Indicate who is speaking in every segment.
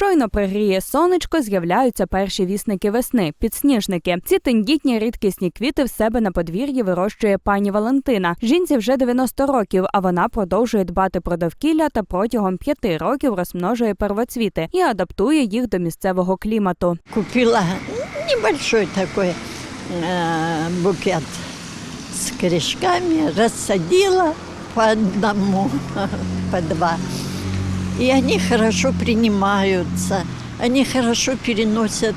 Speaker 1: Щойно пригріє сонечко, з'являються перші вісники весни підсніжники. Ці тендітні рідкісні квіти в себе на подвір'ї вирощує пані Валентина. Жінці вже 90 років, а вона продовжує дбати про довкілля та протягом п'яти років розмножує первоцвіти і адаптує їх до місцевого клімату.
Speaker 2: Купила небольшой такой букет с корешками, рассадила по одному, по два. И они хорошо принимаются, они хорошо переносят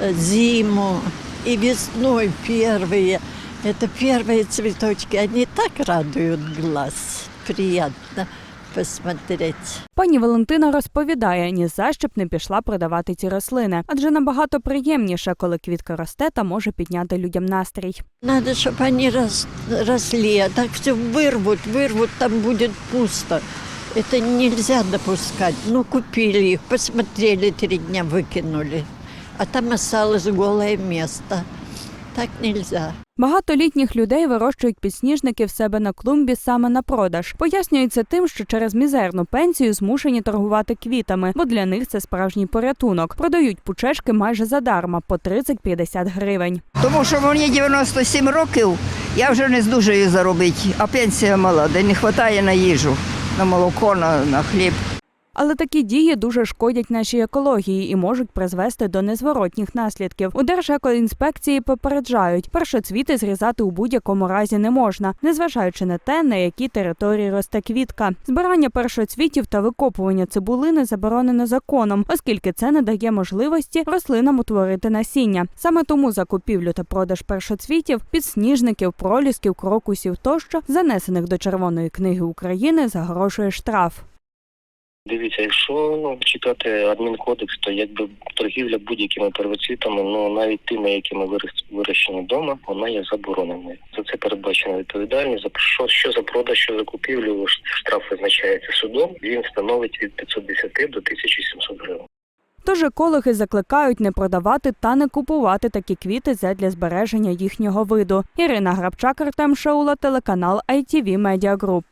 Speaker 2: э, зиму и весной первые. Это первые цветочки, они так радуют глаз, приятно посмотреть.
Speaker 1: Пані Валентина розповідає, ні за що б не пішла продавати ці рослини, адже набагато приємніше, коли квітка росте та може підняти людям настрій.
Speaker 2: Надо, чтобы они рос- росли, а так все вырвут, вырвут, там будет пусто. Это нельзя допускать. Ну, купили их, посмотрели, три дня выкинули. А там осталось голое место. Так нельзя.
Speaker 1: Багато літніх людей вирощують підсніжники в себе на клумбі саме на продаж. Пояснюється тим, що через мізерну пенсію змушені торгувати квітами, бо для них це справжній порятунок. Продають пучечки майже задарма по 30-50 гривень.
Speaker 3: Тому що мені 97 років, я вже не здужую заробити, а пенсія мала, де не вистачає на їжу, на молоко, на, на хліб.
Speaker 1: Але такі дії дуже шкодять нашій екології і можуть призвести до незворотніх наслідків. У Держекоінспекції попереджають, першоцвіти зрізати у будь-якому разі не можна, незважаючи на те, на якій території росте квітка. Збирання першоцвітів та викопування цибулини заборонено законом, оскільки це не дає можливості рослинам утворити насіння. Саме тому закупівлю та продаж першоцвітів, підсніжників, пролісків, крокусів тощо, занесених до Червоної книги України, загрожує штраф.
Speaker 4: Дивіться, якщо ну, читати адмінкодекс, то якби торгівля будь-якими первоцвітами, ну навіть тими, якими вирощені вдома, вона є забороненою. За це передбачена відповідальність. За що, що за продаж, що за купівлю штраф визначається судом. Він становить від 510 до 1700 гривень.
Speaker 1: Тож екологи закликають не продавати та не купувати такі квіти задля збереження їхнього виду. Ірина Грабчак, Артем Шаула, телеканал ITV Media Group.